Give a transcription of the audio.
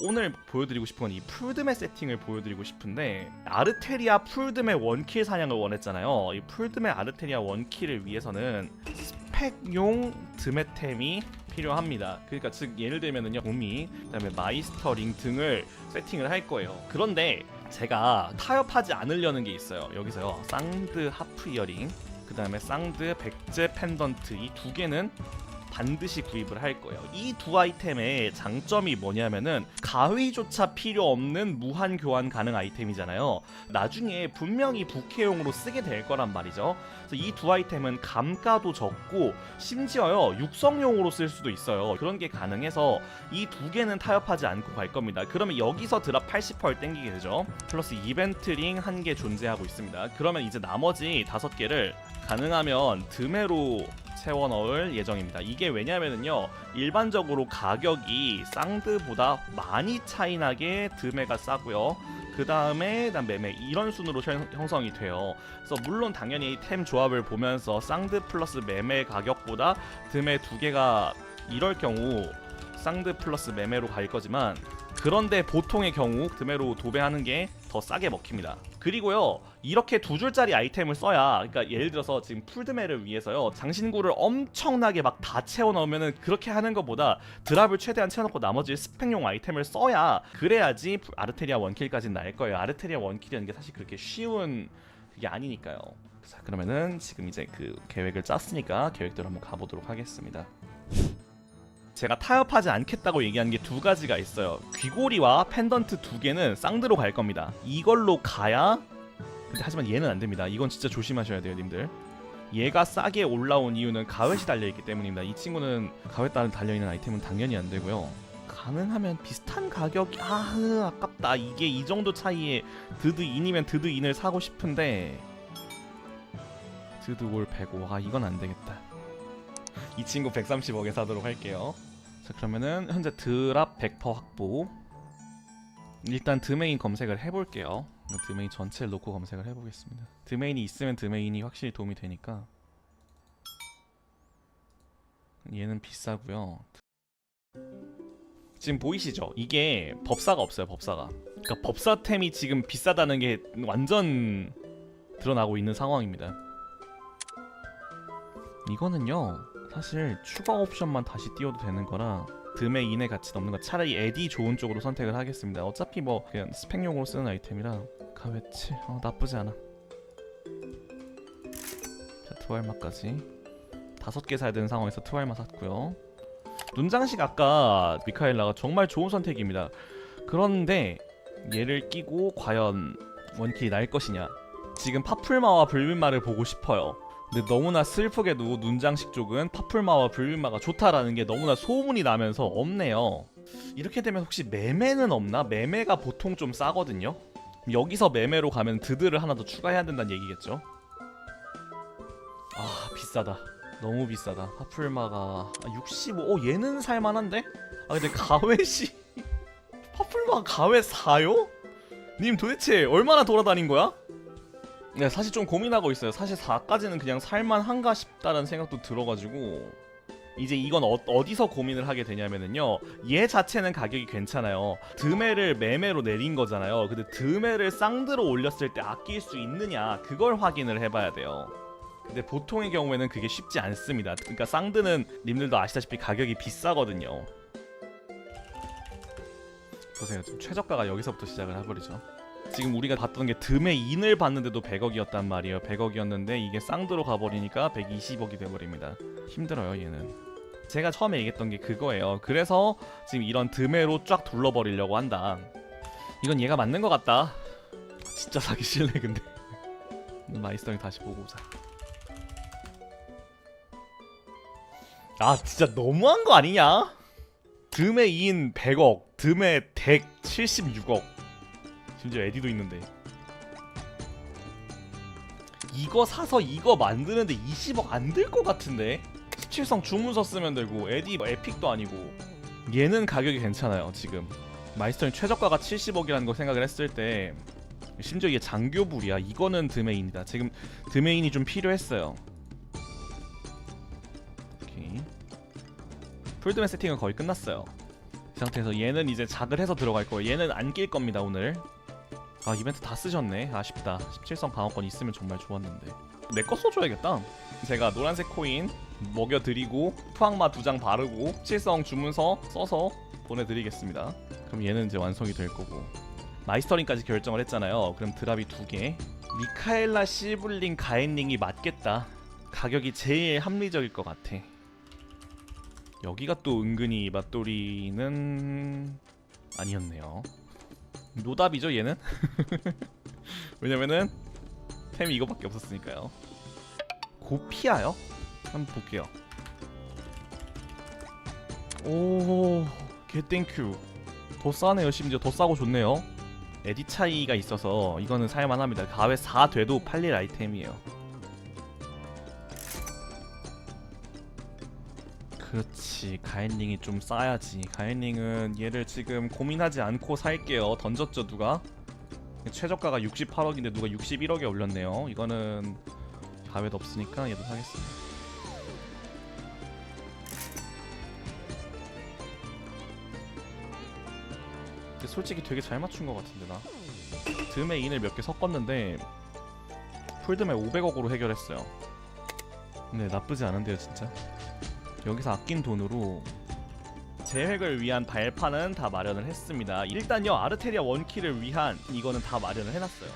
오늘 보여드리고 싶은 건 이 풀드메 세팅을 보여드리고 싶은데 아르테리아 풀드메 원킬 사냥을 원했잖아요. 이 풀드메 아르테리아 원킬을 위해서는 스펙용 드메템이 필요합니다. 그러니까 즉 예를 들면은요 곰이 그다음에 마이스터링 등을 세팅을 할 거예요. 그런데 제가 타협하지 않으려는 게 있어요. 여기서요 쌍드 하프 이어링 그 다음에 쌍드 백제 펜던트 이 두 개는 반드시 구입을 할 거예요. 이 두 아이템의 장점이 뭐냐면은 가위조차 필요 없는 무한 교환 가능 아이템이잖아요. 나중에 분명히 부캐용으로 쓰게 될 거란 말이죠. 그래서 이 두 아이템은 감가도 적고 심지어요 육성용으로 쓸 수도 있어요. 그런 게 가능해서 이 두 개는 타협하지 않고 갈 겁니다. 그러면 여기서 드랍 80% 땡기게 되죠. 플러스 이벤트링 한 개 존재하고 있습니다. 그러면 이제 나머지 다섯 개를 가능하면 드메로 채워 넣을 예정입니다. 이게 왜냐면은요 일반적으로 가격이 쌍드보다 많이 차이 나게 드메가 싸고요. 그 다음에 난 매매 이런 순으로 형- 형성이 돼요. 그래서 물론 당연히 템 조합을 보면서 쌍드 플러스 매매 가격보다 드메 두 개가 이럴 경우 쌍드 플러스 매매로 갈 거지만 그런데 보통의 경우 드메로 도배하는 게 더 싸게 먹힙니다. 그리고요 이렇게 두 줄짜리 아이템을 써야 그러니까 예를 들어서 지금 풀드메를 위해서요 장신구를 엄청나게 막 다 채워 넣으면은 그렇게 하는 것보다 드랍을 최대한 채워놓고 나머지 스펙용 아이템을 써야 그래야지 아르테리아 원킬까지는 날 거예요. 아르테리아 원킬이라는 게 사실 그렇게 쉬운 그게 아니니까요. 자 그러면은 지금 이제 그 계획을 짰으니까 계획대로 한번 가보도록 하겠습니다. 제가 타협하지 않겠다고 얘기한 게 두 가지가 있어요. 귀고리와 펜던트 두 개는 쌍드로 갈 겁니다. 이걸로 가야 근데 하지만 얘는 안 됩니다. 이건 진짜 조심하셔야 돼요, 님들. 얘가 싸게 올라온 이유는 가웨시 달려 있기 때문입니다. 이 친구는 가웨 따른 달려 있는 아이템은 당연히 안 되고요. 가능하면 비슷한 가격이 아 으, 아깝다. 이게 이 정도 차이에 드드 인이면 드드 인을 사고 싶은데 드드 올 105. 아 이건 안 되겠다. 이 친구 130억에 사도록 할게요. 자 그러면은 현재 드랍 100% 확보. 일단 드메인 검색을 해볼게요. 드메인 전체를 놓고 검색을 해보겠습니다. 드메인이 있으면 드메인이 확실히 도움이 되니까. 얘는 비싸고요. 지금 보이시죠? 이게 법사가 없어요. 법사가. 그러니까 법사템이 지금 비싸다는 게 완전 드러나고 있는 상황입니다. 이거는요. 사실 추가 옵션만 다시 띄워도 되는 거라 듬의 인의 가치 넘는 거 차라리 에디 좋은 쪽으로 선택을 하겠습니다. 어차피 뭐 그냥 스펙용으로 쓰는 아이템이라 가웨치 어, 나쁘지 않아. 자 트왈마까지 다섯 개 사야 되는 상황에서 트왈마 샀고요. 눈장식 아까 미카엘라가 정말 좋은 선택입니다. 그런데 얘를 끼고 과연 원킬이 날 것이냐? 지금 파풀마와 불빛마를 보고 싶어요. 근데 너무나 슬프게도 눈장식 쪽은 파풀마와 불빛마가 좋다라는 게 너무나 소문이 나면서 없네요. 이렇게 되면 혹시 매매는 없나? 매매가 보통 좀 싸거든요. 여기서 매매로 가면 드드를 하나 더 추가해야 된다는 얘기겠죠? 아 비싸다. 너무 비싸다. 파풀마가 아, 65. 오 얘는 살만한데? 아 근데 가웨시 파풀마 가웨 사요? 님 도대체 얼마나 돌아다닌 거야? 네, 사실 좀 고민하고 있어요. 사실 4까지는 그냥 살만한가 싶다는 생각도 들어가지고 이제 이건 어, 디서 고민을 하게 되냐면은요. 얘 자체는 가격이 괜찮아요. 드메를 매매로 내린 거잖아요. 근데 드메를 쌍드로 올렸을 때 아낄 수 있느냐 그걸 확인을 해봐야 돼요. 근데 보통의 경우에는 그게 쉽지 않습니다. 그러니까 쌍드는 님들도 아시다시피 가격이 비싸거든요. 보세요. 지금 최저가가 여기서부터 시작을 해버리죠. 지금 우리가 봤던 게 듬의 인을 봤는데도 100억이었단 말이에요. 100억이었는데 이게 쌍드로 가버리니까 120억이 돼버립니다. 힘들어요 얘는. 제가 처음에 얘기했던 게 그거예요. 그래서 지금 이런 듬해로 쫙 둘러버리려고 한다. 이건 얘가 맞는 것 같다. 진짜 사기 싫네 근데. 마이스터링 다시 보고 오자. 아 진짜 너무한 거 아니냐? 듬의 인 100억, 듬의 덱 76억. 심지어 에디도 있는데. 이거 사서 이거 만드는데 20억 안 들 것 같은데? 17성 주문서 쓰면 되고 에디 뭐 에픽도 아니고. 얘는 가격이 괜찮아요 지금. 마이스터는 최저가가 70억이라는 거 생각을 했을 때 심지어 이게 장교불이야. 이거는 드메인이다. 지금 드메인이 좀 필요했어요. 오케이. 풀드맨 세팅은 거의 끝났어요. 상태에서 얘는 이제 작을 해서 들어갈 거예요. 얘는 안 낄 겁니다 오늘 아 이벤트 다 쓰셨네. 아쉽다. 17성 방어권 있으면 정말 좋았는데. 내 거 써줘야겠다. 제가 노란색 코인 먹여드리고 투악마 두 장 바르고 17성 주문서 써서 보내드리겠습니다. 그럼 얘는 이제 완성이 될 거고. 마이스터링까지 결정을 했잖아요. 그럼 드랍이 두개. 미카엘라 시블링 가엔링이 맞겠다. 가격이 제일 합리적일 것 같아. 여기가 또 은근히 맛돌이는 아니었네요 노답이죠 얘는? 왜냐면은 템이 이거밖에 없었으니까요. 고피아요? 한번 볼게요. 오 개땡큐. 더 싸네요 심지어. 더 싸고 좋네요. 에디 차이가 있어서 이거는 살만합니다. 가외 4 돼도 팔릴 아이템이에요 그렇지. 가엔링이 좀 싸야지. 가엔링은 얘를 지금 고민하지 않고 살게요. 던졌죠 누가? 최저가가 68억인데 누가 61억에 올렸네요. 이거는 가외도 없으니까 얘도 사겠습니다. 솔직히 되게 잘 맞춘 것 같은데 나? 듬에 인을 몇 개 섞었는데 풀듬에 500억으로 해결했어요. 네 나쁘지 않은데요 진짜 여기서 아낀 돈으로 재획을 위한 발판은 다 마련을 했습니다. 일단요 아르테리아 원키를 위한 이거는 다 마련을 해놨어요